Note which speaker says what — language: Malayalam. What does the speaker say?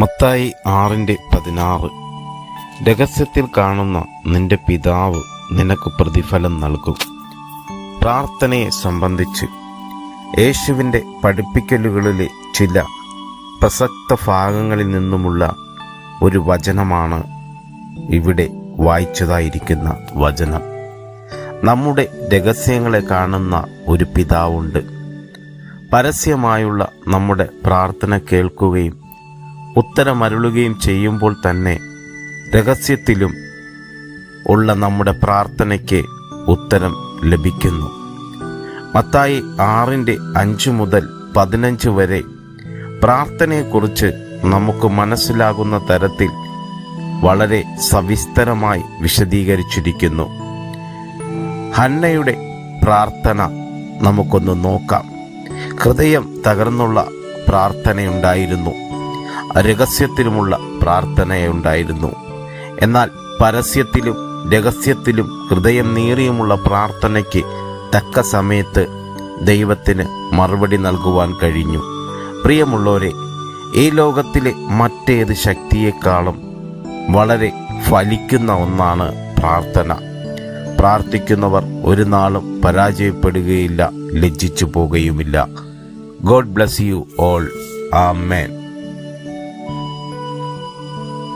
Speaker 1: മത്തായി ആറിന്റെ പതിനാറ്. രഹസ്യത്തിൽ കാണുന്ന നിന്റെ പിതാവ് നിനക്ക് പ്രതിഫലം നൽകും. പ്രാർത്ഥനയെ സംബന്ധിച്ച് യേശുവിന്റെ പഠിപ്പിക്കലുകളിലെ ചില പ്രസക്ത ഭാഗങ്ങളിൽ നിന്നുമുള്ള ഒരു വചനമാണ് ഇവിടെ വായിച്ചതായിരിക്കുന്ന വചനം. നമ്മുടെ രഹസ്യങ്ങളെ കാണുന്ന ഒരു പിതാവുണ്ട്. പരസ്യമായുള്ള നമ്മുടെ പ്രാർത്ഥന കേൾക്കുകയും ഉത്തരമരുളുകയും ചെയ്യുമ്പോൾ തന്നെ രഹസ്യത്തിലും ഉള്ള നമ്മുടെ പ്രാർത്ഥനയ്ക്ക് ഉത്തരം ലഭിക്കുന്നു. മത്തായി ആറിന്റെ അഞ്ച് മുതൽ പതിനഞ്ച് വരെ പ്രാർത്ഥനയെക്കുറിച്ച് നമുക്ക് മനസ്സിലാകുന്ന തരത്തിൽ വളരെ സവിസ്തരമായി വിശദീകരിച്ചിരിക്കുന്നു. ഹന്നയുടെ പ്രാർത്ഥന നമുക്കൊന്ന് നോക്കാം. ഹൃദയം തകർന്നുള്ള പ്രാർത്ഥനയുണ്ടായിരുന്നു. രഹസ്യത്തിലുമുള്ള പ്രാർത്ഥനയുണ്ടായിരുന്നു. എന്നാൽ പരസ്യത്തിലും രഹസ്യത്തിലും ഹൃദയം നീറിയുമുള്ള പ്രാർത്ഥനയ്ക്ക് തക്ക സമയത്ത് ദൈവത്തിന് മറുപടി നൽകുവാൻ കഴിഞ്ഞു. പ്രിയമുള്ളവരെ ഈ ലോകത്തിലെ മറ്റേത് ശക്തിയേക്കാളും വളരെ ഫലിക്കുന്ന ഒന്നാണ് പ്രാർത്ഥന. പ്രാർത്ഥിക്കുന്നവർ ഒരു നാളും പരാജയപ്പെടുകയില്ല ലജ്ജിച്ചു പോകുകയുമില്ല. God bless you all. Amen